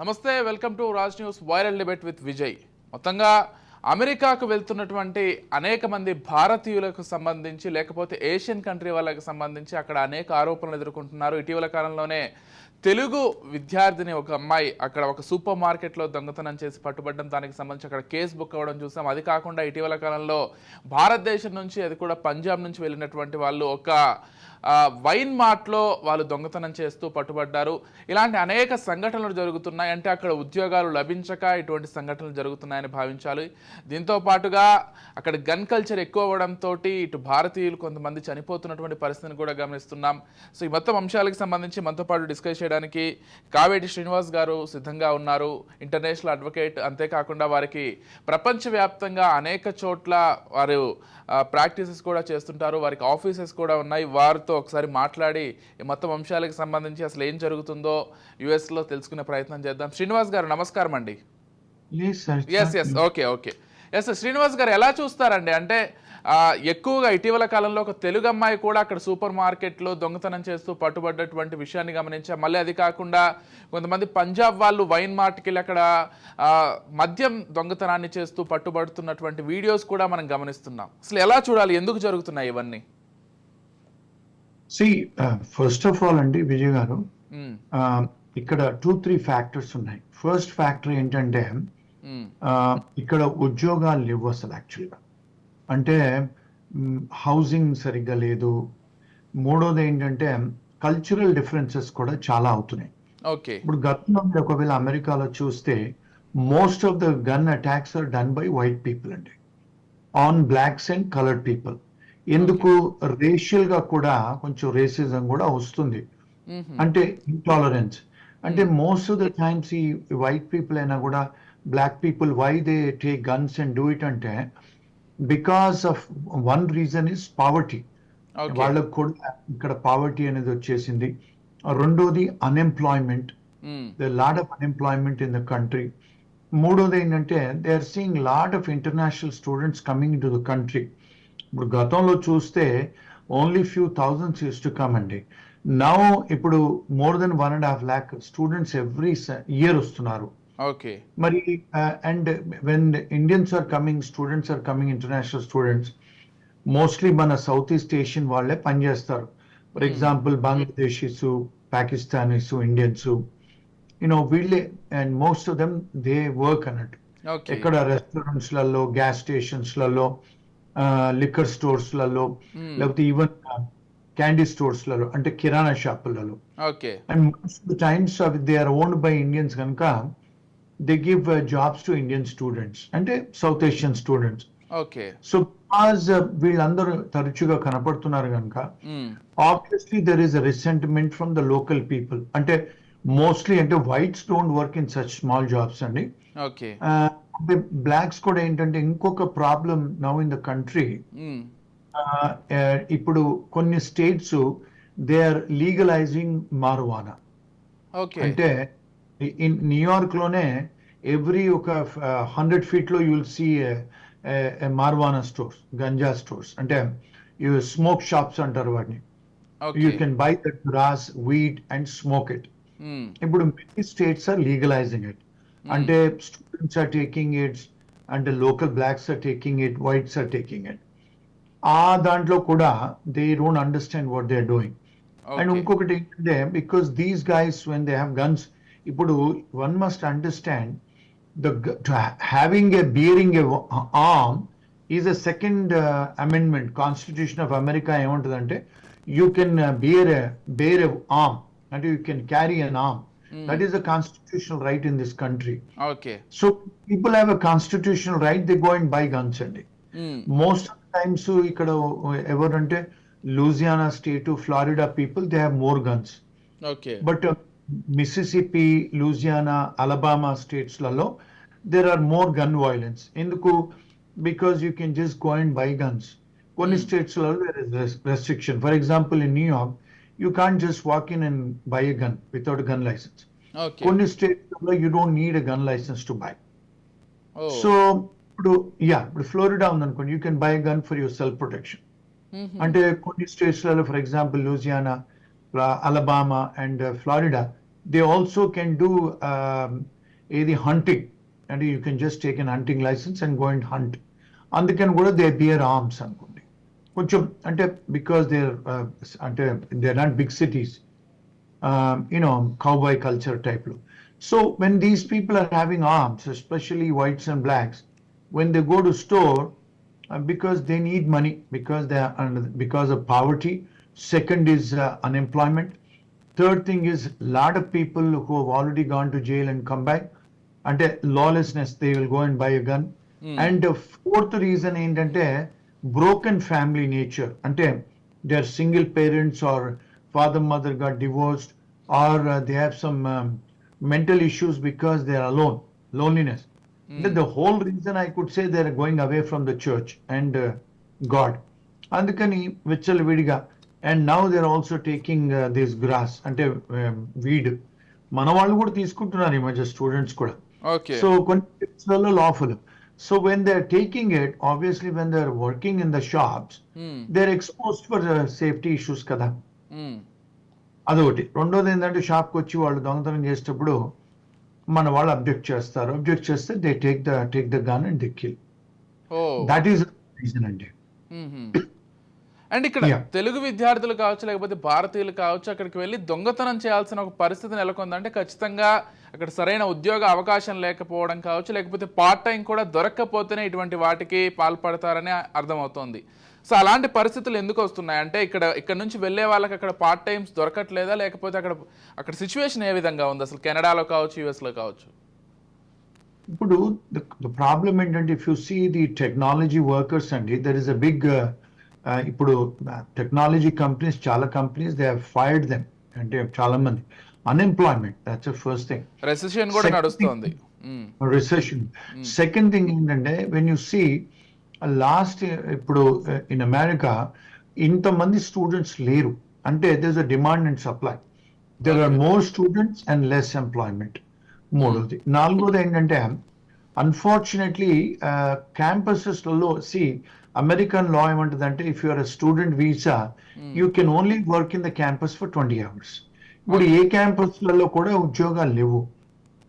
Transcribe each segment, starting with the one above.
నమస్తే welcome to Raj news viral debate with Vijay. మొత్తంగా అమెరికాకు వెళ్తున్నటువంటి అనేక మంది భారతీయులకు సంబంధించి లేకపోతే ఏషియన్ కంట్రీ వాళ్ళకి సంబంధించి అక్కడ అనేక ఆరోపణలు ఎదుర్కొంటున్నారు. ఇటీవల కాలంలోనే తెలుగు విద్యార్థిని ఒక అమ్మాయి అక్కడ ఒక సూపర్ మార్కెట్లో దొంగతనం చేసి పట్టుబడడం దానికి సంబంధించి అక్కడ కేసు బుక్ అవ్వడం చూసాం. అది కాకుండా ఇటీవల కాలంలో భారతదేశం నుంచి అది కూడా పంజాబ్ నుంచి వెళ్ళినటువంటి వాళ్ళు ఒక వైన్ మార్ట్లో వాళ్ళు దొంగతనం చేస్తూ పట్టుబడ్డారు. ఇలాంటి అనేక సంఘటనలు జరుగుతున్నాయి. అంటే అక్కడ ఉద్యోగాలు లభించక ఇటువంటి సంఘటనలు జరుగుతున్నాయని భావించాలి. దీంతో పాటుగా అక్కడ గన్ కల్చర్ ఎక్కువ అవ్వడంతో ఇటు భారతీయులు కొంతమంది చనిపోతున్నటువంటి పరిస్థితిని కూడా గమనిస్తున్నాం. సో ఈ మొత్తం అంశాలకు సంబంధించి మనతో పాటు డిస్కస్ చేయడానికి కావేటి శ్రీనివాస్ గారు సిద్ధంగా ఉన్నారు. ఇంటర్నేషనల్ అడ్వకేట్ అంతేకాకుండా వారికి ప్రపంచవ్యాప్తంగా అనేక చోట్ల వారు ప్రాక్టీసెస్ కూడా చేస్తుంటారు. వారికి ఆఫీసెస్ కూడా ఉన్నాయి. వారితో ఒకసారి మాట్లాడి ఈ మొత్తం అంశాలకు సంబంధించి అసలు ఏం జరుగుతుందో యుఎస్లో తెలుసుకునే ప్రయత్నం చేద్దాం. శ్రీనివాస్ గారు నమస్కారం అండి yes yes okay okay yes Srinivas garu ఎలా చూస్తారండి? అంటే ఎక్కువగా ఇటీవల కాలంలో ఒక తెలుగు అమ్మాయి కూడా అక్కడ సూపర్ మార్కెట్లో దొంగతనం చేస్తూ పట్టుబడ్డటువంటి విషయాన్ని గమనించాం మళ్ళీ అది కాకుండా కొంతమంది పంజాబ్ వాళ్ళు వైన్ మార్ట్కి వెళ్ళి అక్కడ మద్యం దొంగతనాన్ని చేస్తూ పట్టుబడుతున్నటువంటి వీడియోస్ కూడా మనం గమనిస్తున్నాం. అసలు ఎలా చూడాలి? ఎందుకు జరుగుతున్నాయి ఇవన్నీ? సి ఫస్ట్ ఆఫ్ ఆల్ అండి విజయ్ గారు ఇక్కడ టూ త్రీ ఫ్యాక్టర్స్ ఉన్నాయి. ఫస్ట్ ఫ్యాక్టర్ ఏంటంటే ఇక్కడ ఉద్యోగాలు లేవు అసలు యాక్చువల్గా అంటే హౌసింగ్ సరిగ్గా లేదు. మూడోది ఏంటంటే కల్చరల్ డిఫరెన్సెస్ కూడా చాలా అవుతున్నాయి. ఓకే. ఇప్పుడు గతంలో ఒకవేళ అమెరికాలో చూస్తే most of the gun attacks are done by white people అండి. On blacks and coloured people ఎందుకు? రేషియల్గా కూడా కొంచెం రేసిజం కూడా వస్తుంది. అంటే ఇంటాలరెన్స్ అంటే మోస్ట్ ఆఫ్ ద టైమ్స్ ఈ వైట్ పీపుల్ అయినా కూడా black people why they take guns and do it అంటే because of one reason is poverty వాళ్ళకు కూడా ఇక్కడ పావర్టీ అనేది వచ్చేసింది. రెండోది unemployment the lot of unemployment in the country మూడోది ఏంటంటే they are seeing lot of international students coming to the country ఇప్పుడు గతంలో చూస్తే only few thousands used to come అండి. నౌ ఇప్పుడు more than one and half lakh students every year వస్తున్నారు. Okay మరి and when Indians are coming students are coming international students mostly మన south east Asian వాళ్ళే పనిచేస్తారు for example Bangladeshis Pakistanis Indians you know వీళ్ళే and most of them they work అన్నట్టు ఎక్కడ రెస్టారెంట్స్లలో gas స్టేషన్స్లలో లిక్కర్ స్టోర్స్లలో Hmm. లేకపోతే ఈవెన్ క్యాండీ స్టోర్స్లలో అంటే కిరాణా షాపులలో. And most times they are owned by Indians కనుక they give jobs to Indian students అంటే south Asian students okay so because వీళ్ళందరూ తరచుగా కనపడుతున్నారు కనుక obviously there is resentment from the local people అంటే మోస్ట్లీ అంటే whites don't work in such small jobs అండి. Okay blacks కూడా ఏంటంటే ఇంకొక problem now in the country ఇప్పుడు కొన్ని states they are legalising marijuana okay అంటే ఇన్ న్యూయార్క్లోనే ఎవ్రీ ఒక hundred ఫీట్లో you'll see marijuana stores ganja stores అంటే స్మోక్ షాప్స్ అంటారు వాటిని. You okay can buy that grass weed and smoke it um, ఇప్పుడు many states are legalising it అంటే students are taking it అంటే local blacks are taking it whites are taking it ఆ దాంట్లో కూడా they don't understand what they are doing and okay ఇంకొకటి ఏంటంటే because these guys when they have guns ఇప్పుడు one must understand the having a bearing a arm is a second amendment constitution of America ఏముంటుందంటే you can bear bear a arm అంటే you can carry an arm that is a constitutional right in this country okay so people have a constitutional right they go and buy guns అండి. Most of times ఇక్కడ ఎవరంటే Louisiana state Florida people they have more guns okay but Mississippi Louisiana Alabama స్టేట్స్లలో there are more gun violence ఎందుకు? Because you can just go and buy guns కొన్ని స్టేట్స్లలో there is restriction for example in New York you can't just walk in and buy a gun without gun licence కొన్ని స్టేట్స్లలో you don't need a gun licence to buy so ఇప్పుడు yeah ఇప్పుడు Florida ఉందనుకోండి you can buy gun for yourself protection. అంటే కొన్ని స్టేట్స్లలో for example Louisiana Alabama and Florida they also can do um, ఏది hunting అంటే you can just take an hunting licence and go and hunt అందుకని కూడా they beer arms అనుకోండి. కొంచెం అంటే because there అంటే they not big cities you know cowboy culture టైప్లో so when these people are having arms especially whites and blacks when they go to store uh, because they need money because they are under, because of poverty second is uh, unemployment thing is lot of people who have already gone to jail and come back అంటే lawlessness they will go and buy a gun and the fourth reason ఏంటంటే broken family nature అంటే single parents or father mother got divorced or uh, they have some um, mental issues because they are alone loneliness The- the whole reason I could say they're going away from the church and uh, God. అందుకని విచ్చలవిడిగా and now there also taking this grass అంటే weed మన వాళ్ళు కూడా తీసుకుంటున్నారు ఈ మధ్య students కూడా. సో కొన్ని lawful so when they are taking it obviously when they are working in the shops Hmm. They are exposed for safety issues కదా. అదొకటి. రెండోది ఏంటంటే షాప్కి వచ్చి వాళ్ళు దొంగతనం చేసేటప్పుడు మన వాళ్ళు అబ్జెక్ట్ చేస్తారు. అబ్జెక్ట్ చేస్తే they take the take the gun and they kill that is reason అండి. అండ్ ఇక్కడ. తెలుగు విద్యార్థులు కావచ్చు లేకపోతే భారతీయులు కావచ్చు అక్కడికి వెళ్ళి దొంగతనం చేయాల్సిన ఒక పరిస్థితి నెలకొందంటే ఖచ్చితంగా అక్కడ సరైన ఉద్యోగ అవకాశం లేకపోవడం కావచ్చు లేకపోతే పార్ట్ టైం కూడా దొరక్కపోతేనే ఇటువంటి వాటికి పాల్పడతారని అర్థమవుతోంది. సో అలాంటి పరిస్థితులు ఎందుకు వస్తున్నాయి? అంటే ఇక్కడ ఇక్కడ నుంచి వెళ్ళే వాళ్ళకి అక్కడ పార్ట్ టైమ్స్ దొరకట్లేదా? లేకపోతే అక్కడ అక్కడ సిచ్యువేషన్ ఏ విధంగా ఉంది? అసలు కెనడాలో కావచ్చు US లో కావచ్చు. ఇప్పుడు ద ప్రాబ్లం ఏంటంటే if you see the technology workers అండి దర్ ఇస్ అ బిగ్ ఇప్పుడు టెక్నాలజీ కంపెనీస్ చాలా కంపెనీస్ దే ఫైర్డ్ దెమ్ అంటే చాలా మంది unemployment that's first thing recession కూడా నడుస్తోంది. రిసెషన్ సెకండ్ థింగ్ ఏంటంటే వెన్ యూ సీ లాస్ట్ ఇప్పుడు ఇన్ అమెరికా ఇంతమంది స్టూడెంట్స్ లేరు. అంటే there a demand and supply there are more students and less employment మూడోది. నాలుగోది ఏంటంటే అన్ఫార్చునేట్లీ క్యాంపసెస్లలో సి అమెరికన్ లా ఏమంటుందంటే if you're a student visa you can only work in the campus for twenty hours ఇప్పుడు ఏ క్యాంపస్లలో కూడా ఉద్యోగాలు లేవు.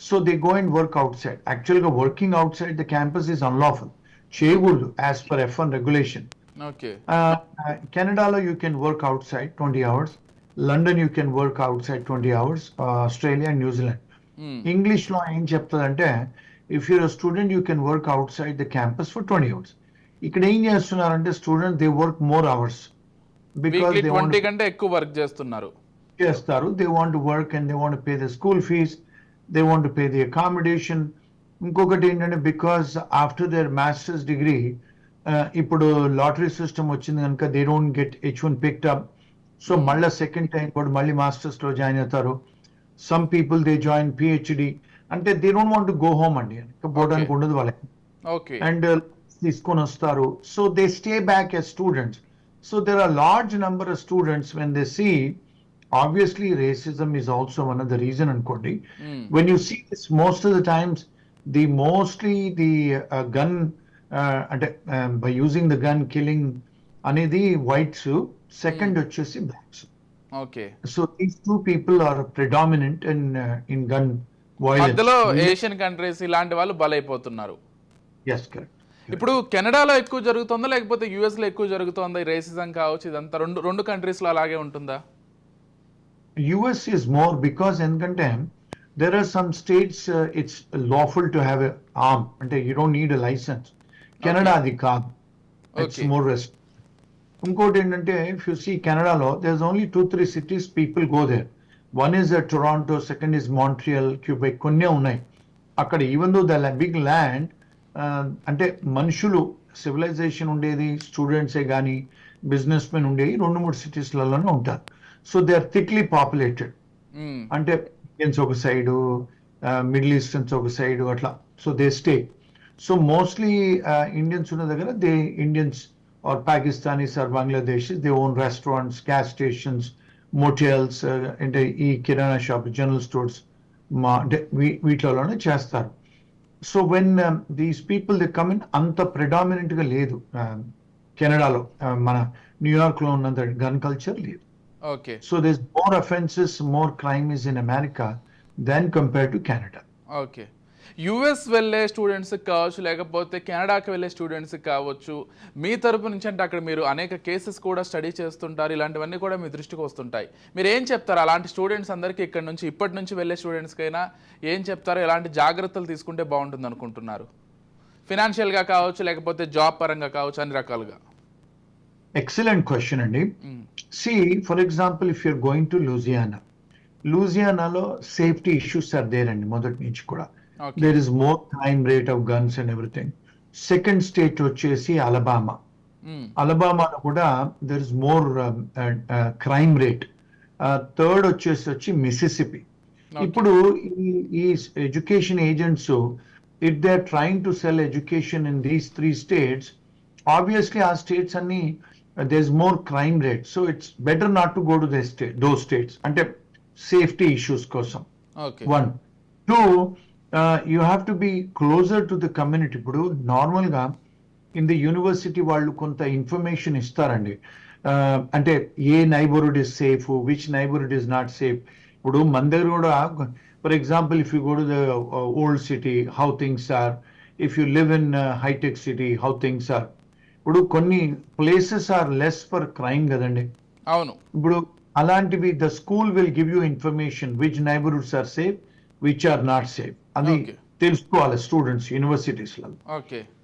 So they go and work outside యాక్చువల్గా working outside the campus is unlawful చేయకూడదు as per F one regulation కెనడాలో you can work outside twenty hours London you can work outside twenty hours Australia New Zealand. ఇంగ్లీష్లో ఏం చెప్తుందంటే if you're student you can work outside the campus for twenty hours ఇక్కడ ఏం చేస్తున్నారంటే student they work more hours because they twenty కంటే ఎక్కువ work చేస్తున్నారు. చేస్తారు. They want work and they want pay the school fees they want pay the accommodation ఇంకొకటి ఏంటంటే because after their masters degree ఇప్పుడు లాటరీ సిస్టమ్ వచ్చింది కనుక they don't get H one picked up so మళ్ళీ second time కూడా మళ్ళీ మాస్టర్స్లో join అవుతారు. Some people they join PhD అంటే they don't want go home అండి. పోవడానికి ఉండదు వాళ్ళకి. అండ్ తీసుకొని వస్తారు so they stay back a students so there are large number of students when they see obviously racism is also one of the reason అనుకోండి when you see this most of the times the mostly the gun అంటే by using the gun killing అనేది whites second hmm. వచ్చేసి blacks people are predominant Asian countries ఇలాంటి వాళ్ళు బలైపోతున్నారు. ఇప్పుడు కెనడాలో ఎక్కువ జరుగుతుందా లేకపోతే యుఎస్లో ఎక్కువ జరుగుతుందా ఈ రేసిజం కావచ్చు? ఇదంతా రెండు రెండు కంట్రీస్లో అలాగే ఉంటుందా? US is more because ఎందుకంటే some states uh, it's lawful to have a arm. అంటే don't need a license. Canada అది కాదు. ఇట్స్. మోర్ రెస్ట్ ఇంకోటి ఏంటంటే ఇఫ్ యు సీ కెనడాలో there only two three cities people go there one is Toronto second is Montreal Quebec కొన్ని ఉన్నాయి. అక్కడ even though the big land అంటే మనుషులు సివిలైజేషన్ ఉండేది స్టూడెంట్సే కానీ బిజినెస్ మెన్ ఉండేవి రెండు మూడు సిటీస్లలోనే ఉంటారు. So they are thickly populated. అంటే ఇండియన్స్ ఒక సైడు మిడిల్ ఈస్టర్న్స్ ఒక సైడు అట్లా. So they stay so mostly Indians ఉన్న దగ్గర they Indians or Pakistanis or Bangladesh they own restaurants gas stations motels అంటే ఈ కిరాణా షాప్ జనరల్ స్టోర్స్ మా అంటే వీ- వీటిలోనే చేస్తారు. So when these people they come in అంత predominant గా లేదు uh, కెనడాలో uh, మన న్యూయార్క్లో ఉన్నంత గన్ కల్చర్ లేదు okay So there's more offenses, more crime is in America than compared to Canada. Okay US వెళ్ళే స్టూడెంట్స్కి కావచ్చు లేకపోతే కెనడాకి వెళ్ళే స్టూడెంట్స్కి కావచ్చు మీ తరపు నుంచి అంటే అక్కడ మీరు అనేక కేసెస్ కూడా స్టడీ చేస్తుంటారు. ఇలాంటివన్నీ కూడా మీ దృష్టికి వస్తుంటాయి. మీరు ఏం చెప్తారు? అలాంటి స్టూడెంట్స్ అందరికీ ఇక్కడ నుంచి ఇప్పటి నుంచి వెళ్ళే స్టూడెంట్స్కైనా ఏం చెప్తారు? ఎలాంటి జాగ్రత్తలు తీసుకుంటే బాగుంటుంది అనుకుంటున్నారు? ఫినాన్షియల్గా కావచ్చు లేకపోతే జాబ్ పరంగా కావచ్చు అన్ని రకాలుగా. Question, Andy. Mm. See, for example, if you're going to Louisiana, లూజియానాలో సేఫ్టీ ఇష్యూస్ ఆర్ దేర్ అండి మొదటి నుంచి కూడా. There is more crime rate of guns and everything second state వచ్చేసి అలబామా అలబామాలో కూడా there is more crime rate third వచ్చేసి వచ్చి మిసిసిపి ఇప్పుడు ఈ education agents if they are trying to sell education in these three states obviously ఆ states అన్ని there is more crime rate so it's better not to go to the state though states అంటే safety issues కోసం. One two you have to be closer to the community ఇప్పుడు నార్మల్గా in the university వాళ్ళు కొంత information ఇస్తారండి. Uh, అంటే ఏ neighbourhood is safe which neighbourhood is not safe ఇప్పుడు మన దగ్గర కూడా for example if you go to the old city how things are if you live in hitech city how things are ఇప్పుడు కొన్ని places are less for crime కదండి. అవును. ఇప్పుడు అలాంటివి the school will give you information which neighbourhoods are safe which are not safe అది. తెలుసుకోవాలి students యూనివర్సిటీస్లో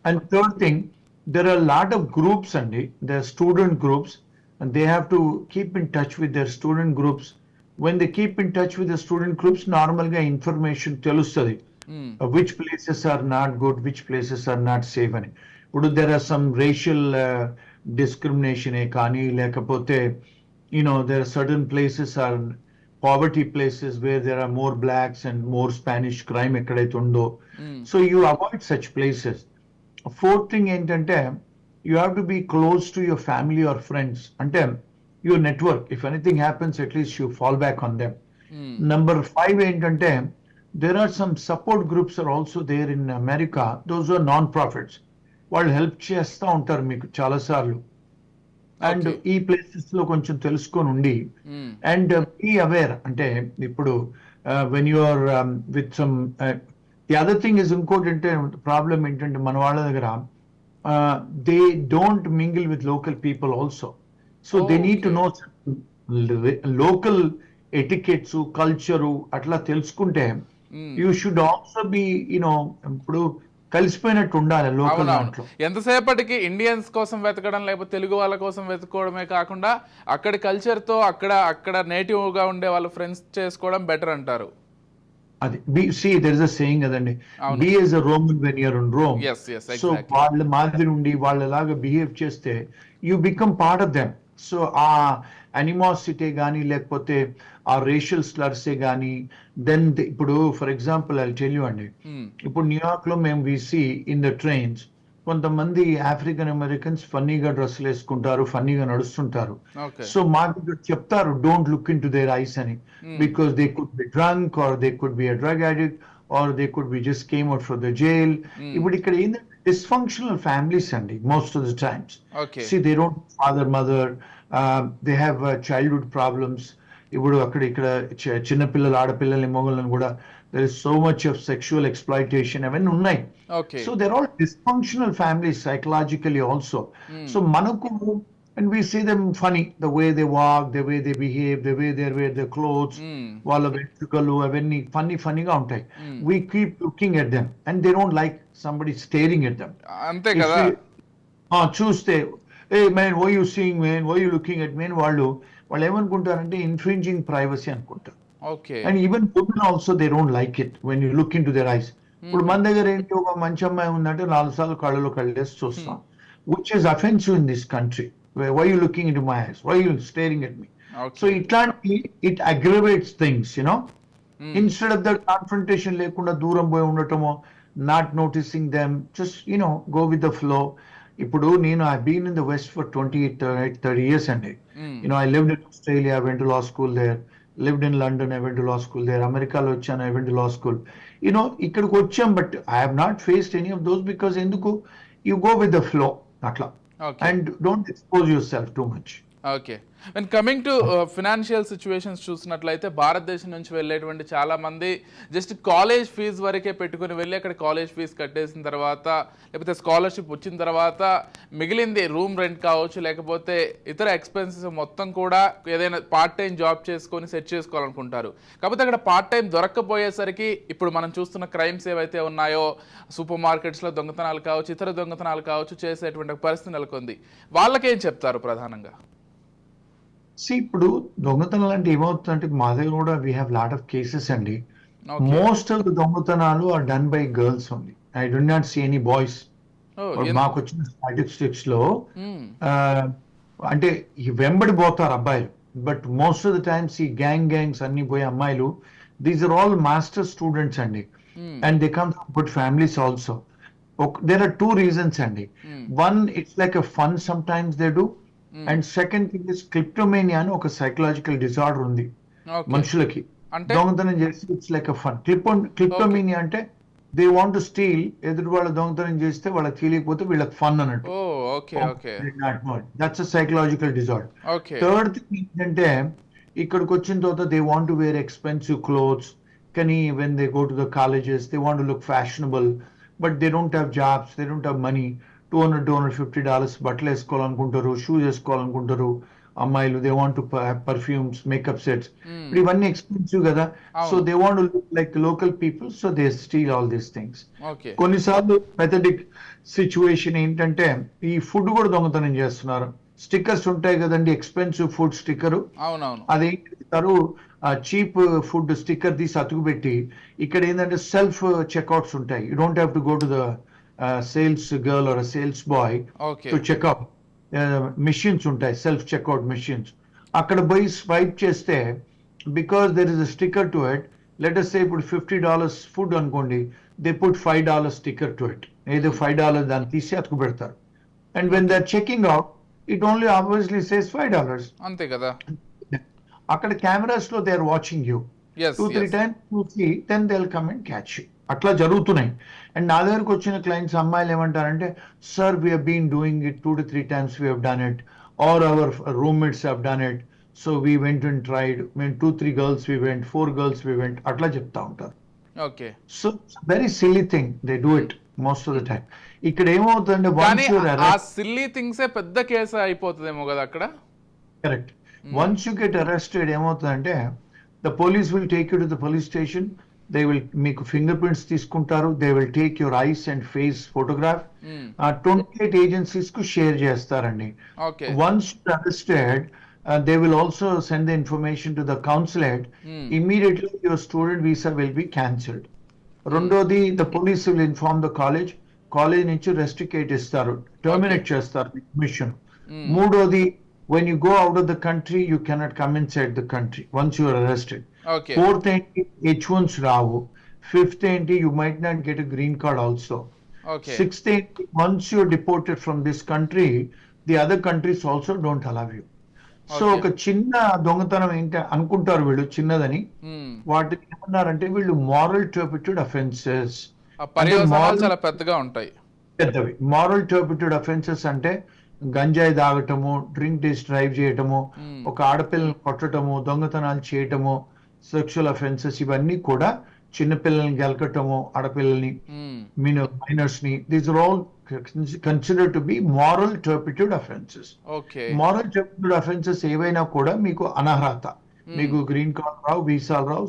and third thing there are lot of groups అండి. The student groups and they have to keep in touch with their student groups when they keep in touch with the student groups నార్మల్గా information తెలుస్తుంది. Which places are not good which places are not safe అని. ఇప్పుడు there are some racial discrimination కానీ లేకపోతే you know there certain places are poverty places where there are more blacks and more Spanish crime ఎక్కడైతే ఉందో so you avoid such places fourth thing ఏంటంటే you have to be close to your family or friends అంటే your network if anything happens at least you fall back on them number five ఏంటంటే there are some support groups are also there in America those are non profits వాళ్ళు help చేస్తూ ఉంటారు మీకు చాలా సార్లు and. ఈ ప్లేసెస్లో కొంచెం తెలుసుకొని ఉండి అండ్ బీ అవేర్ అంటే ఇప్పుడు when you are with some the other thing is ఇంకోటి అంటే ప్రాబ్లం ఏంటంటే మన వాళ్ళ దగ్గర they don't mingle with local people also so they need to know local etiquettes culture అట్లా తెలుసుకుంటే you should also be you know ఇప్పుడు కలిసిపోయినట్టు ఉండాలి లోకల్ దాంట్లో. ఎంతసేపటికి ఇండియన్స్ కోసం వెతకడం లేకపోతే తెలుగు వాళ్ళ కోసం వెతుకోవడమే కాకుండా అక్కడి culture తో అక్కడ అక్కడ నేటివ్గా ఉండే వాళ్ళ ఫ్రెండ్స్ చేసుకోవడం బెటర్ అంటారు. అది. Be see there is a saying కదండి. Be is a Roman when you're in Rome so వాళ్ళ మాదిరి ఉండి వాళ్ళలాగా బిహేవ్ చేస్తే you become part of them so ఆ అనిమాసిటీ కానీ లేకపోతే ఆ రేషియల్ స్లర్సే కానీ దెన్ ఇప్పుడు for example I tell you అండి. ఇప్పుడు న్యూయార్క్లో మేము we see in the trains కొంతమంది ఆఫ్రికన్ అమెరికన్స్ ఫన్నీగా డ్రెస్సులు వేసుకుంటారు ఫన్నీగా నడుస్తుంటారు. సో మాకు చెప్తారు don't look into their eyes అని because they could be drunk or they could be a drug addict or they could be just came out from the jail ఇప్పుడు ఇక్కడ ఏంటంటే డిస్ఫంక్షనల్ ఫ్యామిలీస్ అండి most of the times see they don't father mother they have childhood problems ఇప్పుడు అక్కడ ఇక్కడ చిన్నపిల్లలు ఆడపిల్లల్ని మొగలను కూడా there is so much of sexual exploitation అవన్నీ ఉన్నాయి. So there all dysfunctional families psychologically also so మనకు and we see them funny the way they walk the way they behave the way their wear the clothes వాళ్ళ వెంట్రుకలు అవన్నీ funny ఫన్నీగా ఉంటాయి. We keep looking at them and they don't like somebody staring at them అంతే కదా. చూస్తే hey man why you seeing man why you looking at man వాళ్ళు వాళ్ళు ఏమనుకుంటారంటే ఇన్ఫ్రింజింగ్ ప్రైవసీ అనుకుంటారు. And even women also they don't like it when you look into their eyes ఇప్పుడు మన దగ్గర ఏంటి ఒక మంచి అమ్మాయి ఉందంటే నాలుగు సార్లు కళ్ళలో కళ్ళేసి చూస్తాం. Which is offensive in this country why you looking in my eyes why you staring at me so ఇట్లాంటి it aggravates things you know instead of that confrontation లేకుండా దూరం పోయి ఉండటమో not noticing them just you know go with the flow ఇప్పుడు నేను I been in the west for twenty thirty years అండి. You know I lived in Australia went law school there lived in London I went law school there అమెరికాలో వచ్చాను I went law school you know ఇక్కడికి వచ్చాం but I have not faced any of those because ఎందుకు? You go with the flow అట్లా. And don't expose yourself too much okay. And coming to financial situations చూసినట్లయితే భారతదేశం నుంచి వెళ్ళేటువంటి చాలామంది just college fee వరకే పెట్టుకుని వెళ్ళి అక్కడ కాలేజ్ ఫీజు కట్టేసిన తర్వాత లేకపోతే స్కాలర్షిప్ వచ్చిన తర్వాత మిగిలింది రూమ్ రెంట్ కావచ్చు లేకపోతే ఇతర ఎక్స్పెన్సెస్ మొత్తం కూడా ఏదైనా పార్ట్ టైం జాబ్ చేసుకొని సెట్ చేసుకోవాలనుకుంటారు. కాకపోతే అక్కడ పార్ట్ టైం దొరక్కపోయేసరికి ఇప్పుడు మనం చూస్తున్న క్రైమ్స్ ఏవైతే ఉన్నాయో సూపర్ మార్కెట్స్లో దొంగతనాలు కావచ్చు ఇతర దొంగతనాలు కావచ్చు చేసేటువంటి పరిస్థితి నెలకొంది. వాళ్ళకేం చెప్తారు ప్రధానంగా? సి ఇప్పుడు దొంగతనాలు అంటే ఏమవుతుందంటే మా దగ్గర కూడా we have lot of cases అండి. మోస్ట్ ఆఫ్ ద దొంగతనాలు are done by girls only I do not see any boys మాకు వచ్చిన స్టాటిస్టిక్స్లో. ఆ, అంటే వెంబడి పోతారు అబ్బాయిలు. But most of the times ఈ గ్యాంగ్ గ్యాంగ్స్ అన్ని పోయే అమ్మాయిలు these are all master students అండి. And they come good families also there are two reasons అండి. One it's like a fun sometimes they do and second thing is kleptomania అని ఒక psychological disorder ఉంది మనుషులకి. దొంగతనం చేస్తే it's like fun clip kleptomania అంటే they want steel ఎదుటి వాళ్ళ దొంగతనం చేస్తే వాళ్ళకి తెలియకపోతే వీళ్ళకి ఫన్ అన్నట్టు. That's a psychological disorder third thing ఏంటంటే ఇక్కడికి వచ్చిన తర్వాత they want wear expensive clothes కానీ when they go to the colleges they want look fashionable but they don't have jobs they don't have money two hundred two hundred fifty dollars బట్టలు వేసుకోవాలనుకుంటారు shoes వేసుకోవాలనుకుంటారు అమ్మాయిలు they want perfumes makeup sets ఇప్పుడు ఇవన్నీ expensive కదా. So they want look like local people so they steal all these things కొన్నిసార్లు methodic situation ఏంటంటే ఈ ఫుడ్ కూడా దొంగతనం చేస్తున్నారు. స్టిక్కర్స్ ఉంటాయి కదండి ఎక్స్పెన్సివ్ ఫుడ్ స్టిక్కర్ అది చీప్ ఫుడ్ స్టిక్కర్ తీసి అతుకుపెట్టి ఇక్కడ ఏంటంటే సెల్ఫ్ చెక్అవుట్స్ ఉంటాయి. You don't have to go to the sales girl or sales boy to checkup machines ఉంటాయి సెల్ఫ్ చెక్అవుట్ మిషన్స్ అక్కడ పోయి స్వైప్ చేస్తే because there is a sticker to it let say ఇప్పుడు ఫిఫ్టీ డాలర్స్ ఫుడ్ అనుకోండి they put five dollars sticker to it ఏదో five dollar దాన్ని తీసి అతుకు పెడతారు. And when they checking out it only obviously says five dollars అంతే కదా? అక్కడ కెమెరాస్లో they are watching you two three times చూసి then they come and catch you అట్లా జరుగుతున్నాయి. అండ్ నా దగ్గరకు వచ్చిన క్లయింట్స్ అమ్మాయిలు ఏమంటారంటే sir we been doing it two to three times we done it or our roommates have done it so we went and tried మేము two three girls we went four girls we went అట్లా చెప్తా ఉంటారు. Okay so very silly thing they do it most of the time ఇక్కడ ఏమవుతుందంటే కానీ ఆ silly థింగ్సే పెద్ద case అయిపోతుందేమో కదా అక్కడ? Correct once you get arrested ఏమవుతుందంటే the police will take you to the police station they will మీకు ఫింగర్ ప్రింట్స్ తీసుకుంటారు they will take your eyes and face photograph. Twenty eight ఏజెన్సీస్కు share చేస్తారండి. Once arrested they will also send the information to the consulate. Immediately your student visa will be cancelled రెండోది the police will inform the college college నుంచి rusticate ఇస్తారు. Terminate చేస్తారు admission Hmm. మూడోది when you go out of the country you cannot come inside the country once you're arrested fourth ఏంటి? H ones రావు. Fifth ఏంటి? You might not get a green card also sixth ఏంటి? Once you're deported from this country the other countries also don't allow you so. ఒక చిన్న దొంగతనం ఏంటి అనుకుంటారు వీళ్ళు? చిన్నదని. మ్మ్. వాటిని ఏమన్నారంటే వీళ్ళు మారల్ టర్పిట్యూడ్ అఫెన్సెస్ చాలా పెద్దగా ఉంటాయి. పెద్దవి. మారల్ టర్పిట్యూడ్ అఫెన్సెస్ అంటే గంజాయి తాగటము డ్రింక్ టేస్ట్ డ్రైవ్ చేయటము మ్మ్. ఒక ఆడపిల్లని కొట్టటము దొంగతనాలు చేయటము సెక్షువల్ అఫెన్సెస్ ఇవన్నీ కూడా చిన్నపిల్లల్ని గెలకటము ఆడపిల్లల్ని మ్మ్. మైనర్స్ని these are all consider to be moral turpitude offences moral turpitude offences ఏవైనా కూడా మీకు అనర్హత. మీకు గ్రీన్ కార్డ్ రావు వీసాలు రావు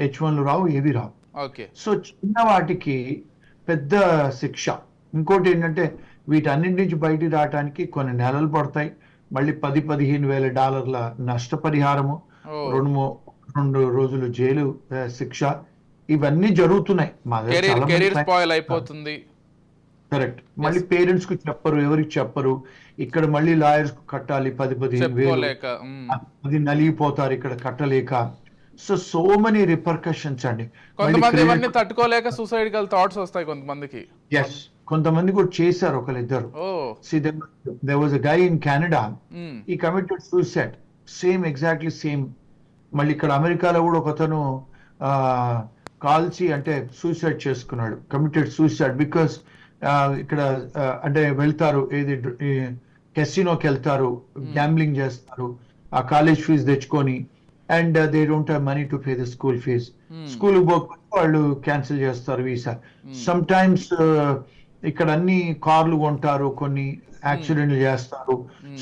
హెచ్ వన్లు రావు ఏవి రావు. సో చిన్న వాటికి పెద్ద శిక్ష. ఇంకోటి ఏంటంటే వీటన్నిటి నుంచి బయటికి రావడానికి కొన్ని నెలలు పడతాయి. మళ్ళీ పది పదిహేను వేల డాలర్ల నష్టపరిహారము ఓ రెండు రెండు రోజులు జైలు శిక్ష ఇవన్నీ జరుగుతున్నాయి. మా దగ్గర అయిపోతుంది. కరెక్ట్. మళ్ళీ పేరెంట్స్కు చెప్పరు ఎవరికి చెప్పరు. ఇక్కడ మళ్ళీ లాయర్స్కు కట్టాలి పది పదిహేను వేలు. చెప్పుకోలేక మ్మ్. అది నలిగిపోతారు ఇక్కడ కట్టలేక. సో సో మెనీ రిపర్కషన్స్ అండి. కొంతమంది ఇవన్నీ తట్టుకోలేక సూసైడికల్ థాట్స్ వస్తాయి కొంతమందికి. ఎస్ కొంతమంది కూడా చేశారు ఒకరిద్దరు they was a guy in Canada. ఈ committed suicide same exactly same మళ్ళీ ఇక్కడ అమెరికాలో కూడా ఒకతను కాల్చి అంటే సూసైడ్ చేసుకున్నాడు. కమిటెడ్ సూసైడ్ బికాస్ ఇక్కడ అంటే వెళ్తారు ఏది కెసినోకి వెళ్తారు గ్యాంబ్లింగ్ చేస్తారు ఆ కాలేజ్ ఫీజు తెచ్చుకొని and they don't have money to pay the school fees school పోకపోతే వాళ్ళు క్యాన్సిల్ చేస్తారు వీసా సమ్ టైమ్స్ ఇక్కడ అన్ని కార్లు కొంటారు కొన్ని యాక్సిడెంట్లు చేస్తారు.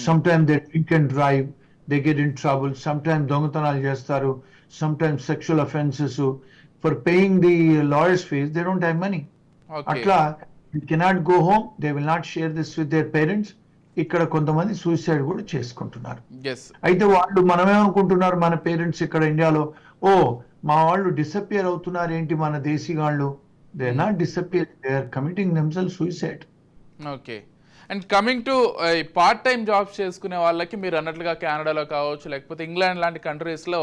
Some time they drink and drive they get in trouble some time దొంగతనాలు చేస్తారు. Some time sexual offences for paying the lawyers fees they don't have money అట్లా cannot go home they will not share this with their parents ఇక్కడ కొంతమంది suicide కూడా చేసుకుంటున్నారు. అయితే వాళ్ళు మనమేమనుకుంటున్నారు? మన పేరెంట్స్ ఇక్కడ ఇండియాలో ఓ మా వాళ్ళు డిసపియర్ అవుతున్నారు ఏంటి మన దేశీగాళ్ళు? They not disappear they are committing themselves suicide okay and coming to part time jobs చేసుకునే వాళ్ళకి మీరు అన్నట్లుగా కెనడాలో కావచ్చు లేకపోతే ఇంగ్లాండ్ లాంటి కంట్రీస్లో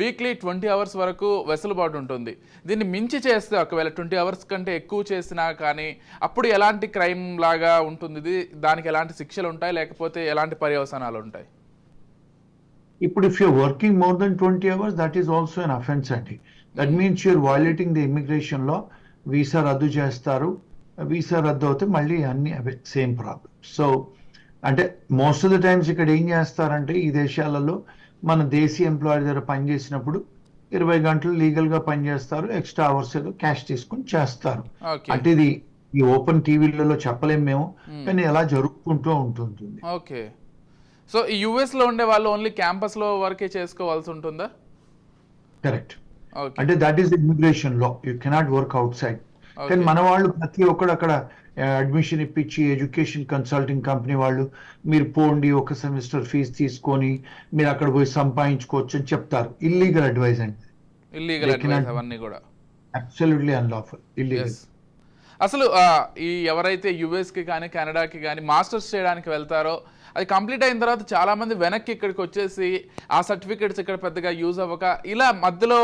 వీక్లీ ట్వంటీ అవర్స్ వరకు వెసులుబాటు ఉంటుంది. దీన్ని మించి చేస్తే ఒకవేళ ట్వంటీ అవర్స్ కంటే ఎక్కువ చేసినా కానీ అప్పుడు ఎలాంటి క్రైమ్ లాగా ఉంటుంది? దానికి ఎలాంటి శిక్షలు ఉంటాయి? లేకపోతే ఎలాంటి పర్యవసానాలు ఉంటాయి? ఇప్పుడు if you're working more then twenty hours that is also an offence అండి that means you're violating the ఇమిగ్రేషన్లో visa రద్దు చేస్తారు. వీసా రద్దు అవుతే మళ్ళీ అన్ని అవే సేమ్ ప్రాబ్లమ్ సో అంటే మోస్ట్ ఆఫ్ ద టైమ్స్ ఇక్కడ ఏం చేస్తారంటే ఈ దేశాలలో మన దేశీ ఎంప్లాయర్ దగ్గర పనిచేసినప్పుడు ఇరవై గంటలు లీగల్గా పనిచేస్తారు ఎక్స్ట్రా అవర్స్ ఏదో క్యాష్ తీసుకుని చేస్తారు. అంటే ఇది ఈ ఓపెన్ టీవీలలో చెప్పలేం మేము కానీ ఎలా జరుపుకుంటూ ఉంటుంటుంది. ఓకే సో ఈ యుఎస్లో ఉండే వాళ్ళు ఓన్లీ క్యాంపస్లో వరకే చేసుకోవాల్సి ఉంటుందా? కరెక్ట్ అంటే that is immigration law you cannot work outside కానీ. మన వాళ్ళు ప్రతి ఒక్కడు అక్కడ అడ్మిషన్ ఇప్పించి ఎడ్యుకేషన్ కన్సల్టింగ్ కంపెనీ వాళ్ళు మీరు పోండి ఒక సెమిస్టర్ ఫీజు తీసుకొని మీరు అక్కడ పోయి సంపాదించుకోవచ్చు అని చెప్తారు. ఇల్లీగల్ అడ్వైజ్ అండి. ఇల్లీగల్ అడ్వైస్ అవన్నీ కూడా. Absolutely unlawful illegal. అసలు ఈ ఎవరైతే యుఎస్కి కానీ కెనడాకి కానీ మాస్టర్స్ చేయడానికి వెళ్తారో అది కంప్లీట్ అయిన తర్వాత చాలా మంది వెనక్కి ఇక్కడికి వచ్చేసి ఆ సర్టిఫికేట్స్ ఇక్కడ పెద్దగా యూజ్ అవ్వక ఇలా మధ్యలో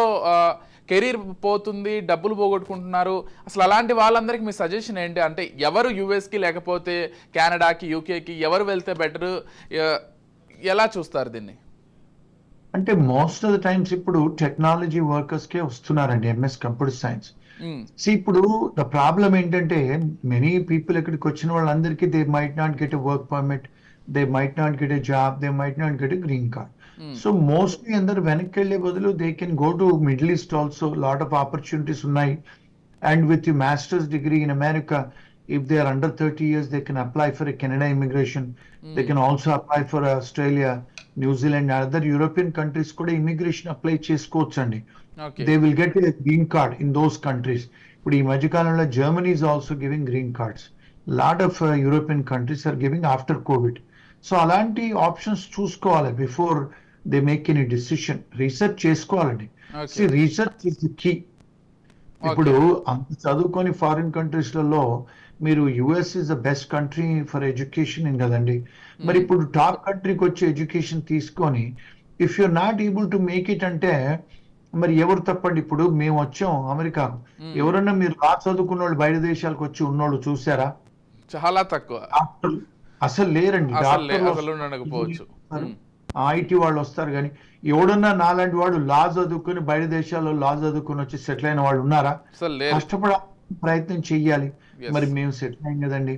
కెరీర్ పోతుంది డబ్బులు పోగొట్టుకుంటున్నారు. అసలు అలాంటి వాళ్ళందరికీ మీ సజెషన్ ఏంటి? అంటే ఎవరు యుఎస్కి లేకపోతే కెనడాకి యూకేకి ఎవరు వెళ్తే బెటర్? ఎలా చూస్తారు దీన్ని? అంటే మోస్ట్ ఆఫ్ ద టైమ్స్ ఇప్పుడు టెక్నాలజీ వర్కర్స్ కే వస్తున్నారండి ఎంఎస్ కంప్యూటర్ సైన్స్. See, ఇప్పుడు ద ప్రాబ్లం ఏంటంటే మెనీ పీపుల్ ఇక్కడికి వచ్చిన వాళ్ళందరికీ they might not get a work permit they might not get a job they might not get a green card so mostly అందరు వెనక్కి వెళ్ళే బదులు they can go to middle east also lot of opportunities ఉన్నాయి and with you masters degree in America if they are under 30 years they can apply for a canada immigration they can also apply for australia new zealand and other european countries కూడా immigration apply చేసుకోవచ్చండి okay they will get a green card in those countries. ఇప్పుడు ఈ మధ్యకాలంలో Germany is also giving green cards. Lot of uh, European countries are giving after COVID. So అలాంటి options చూసుకోవాలి before they make any decision. Research చేసుకోవాలండి. Research is key. ఇప్పుడు అంత చదువుకొని foreign కంట్రీస్లలో మీరు US is the best country for education కదండి? మరి ఇప్పుడు టాప్ కంట్రీకి వచ్చి ఎడ్యుకేషన్ తీసుకొని if you not able to make it అంటే మరి ఎవరు తప్పండి? ఇప్పుడు మేము వచ్చాం అమెరికా. ఎవరన్నా మీరు లా చదువుకున్న వాళ్ళు బయట దేశాలకు వచ్చి ఉన్నోళ్ళు చూసారా? చాలా తక్కువ. అసలు లేరండి. ఉండకపోవచ్చు. ఐటీ వాళ్ళు వస్తారు కానీ ఎవడన్నా నాలాంటి వాడు లా చదువుకుని బయట దేశాల్లో లా చదువుకుని వచ్చి సెటిల్ అయిన వాళ్ళు ఉన్నారా? కష్టపడ ప్రయత్నం చెయ్యాలి. మరి మేము సెటిల్ అయ్యాం కదండి.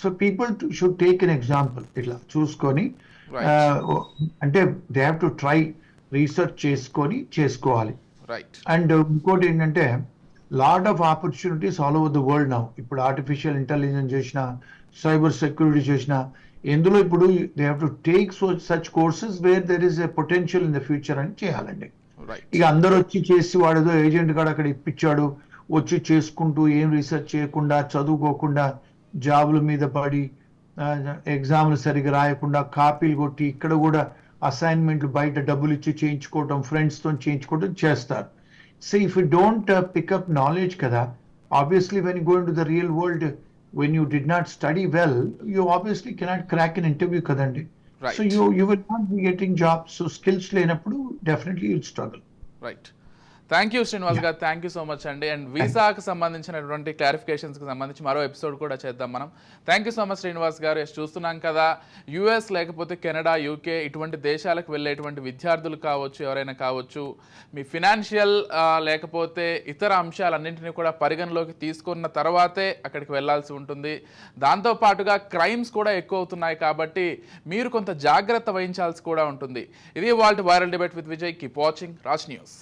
So people should take an example. ఇట్లా చూసుకొని అంటే they have to try research చేసుకొని చేసుకోవాలి. అండ్ ఇంకోటి ఏంటంటే lot of opportunities all over the world now. ఇప్పుడు ఆర్టిఫిషియల్ ఇంటెలిజెన్స్ చేసిన సైబర్ సెక్యూరిటీ చేసిన. ఎందులో ఇప్పుడు they have to take so such courses where there is a potential in the future అని చేయాలండి. ఇక అందరూ వచ్చి చేసి వాడేదో ఏజెంట్ కాడ అక్కడ ఇప్పించాడు. వచ్చి చేసుకుంటూ ఏం రీసెర్చ్ చేయకుండా చదువుకోకుండా జాబుల మీద పడి ఎగ్జామ్లు సరిగా రాయకుండా కాపీలు కొట్టి ఇక్కడ కూడా అసైన్మెంట్లు బయట డబ్బులు ఇచ్చి చేయించుకోవటం ఫ్రెండ్స్తో చేయించుకోవటం చేస్తారు. So if you don't pick up knowledge కదా obviously when go to the real world When you did not study well you obviously cannot crack in interview కదండి Right. So you you will not be getting job so skills లేనప్పుడు definitely you'll struggle right Thank you Srinivas garu. Thank you so much అండి. And వీసాకు సంబంధించినటువంటి క్లారిఫికేషన్స్కి సంబంధించి మరో episode కూడా చేద్దాం మనం. Thank you so much Srinivas garu. Yes చూస్తున్నాం కదా. యుఎస్ లేకపోతే కెనడా యూకే ఇటువంటి దేశాలకు వెళ్ళేటువంటి విద్యార్థులు కావచ్చు ఎవరైనా కావచ్చు మీ ఫినాన్షియల్ లేకపోతే ఇతర అంశాలన్నింటినీ కూడా పరిగణలోకి తీసుకున్న తర్వాతే అక్కడికి వెళ్ళాల్సి ఉంటుంది. దాంతో పాటుగా క్రైమ్స్ కూడా ఎక్కువ అవుతున్నాయి కాబట్టి మీరు కొంత జాగ్రత్త వహించాల్సి కూడా ఉంటుంది. ఇది వాళ్ళ viral debate with Vijay keep watching Raj news